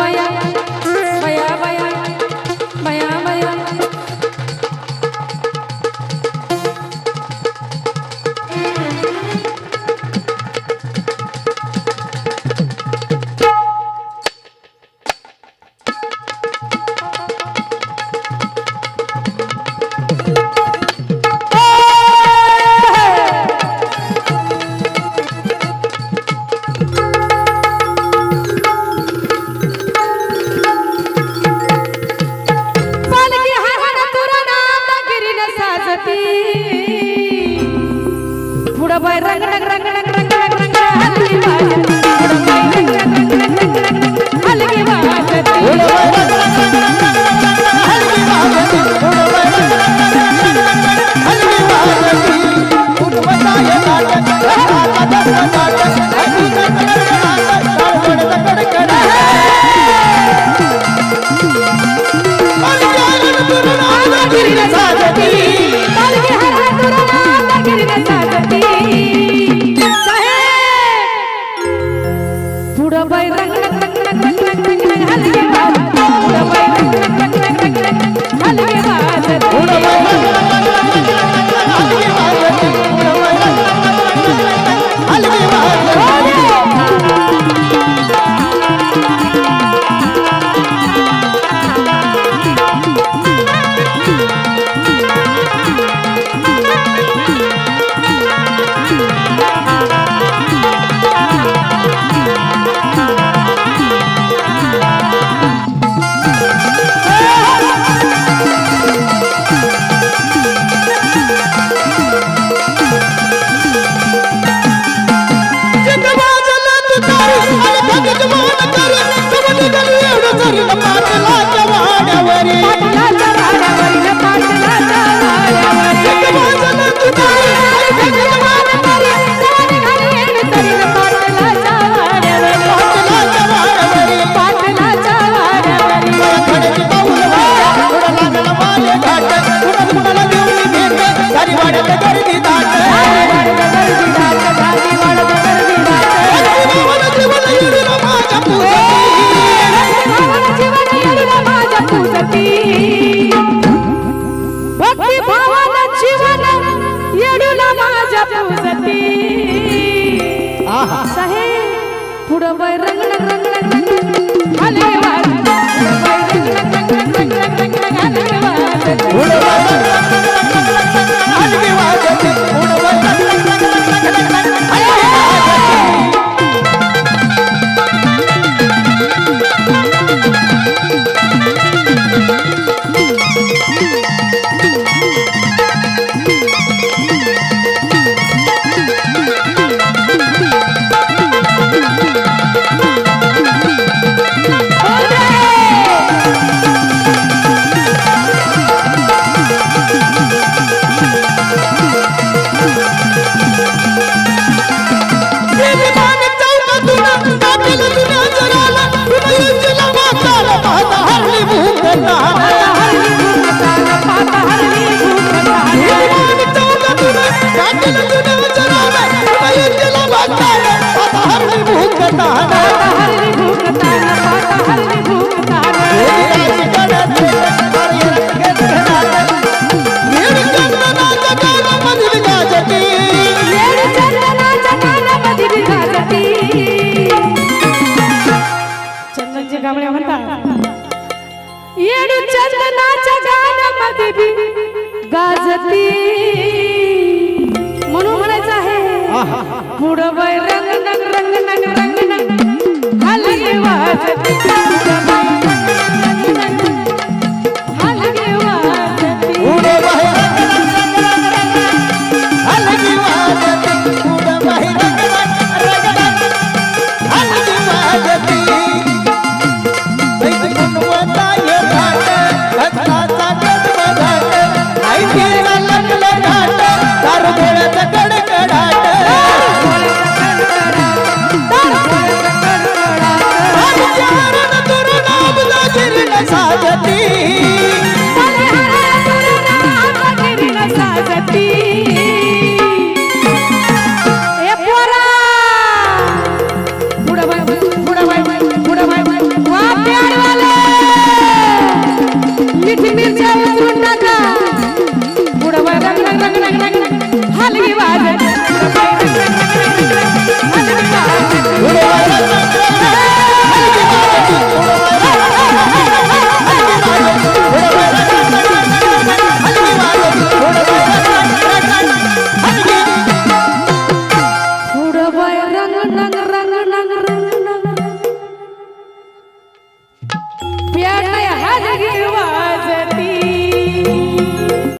মায়া মায়া মায়া মায়া ती पुढं बाय पाटलाच्या वाड्यावरी கூட ரங்க ரங்க 大汉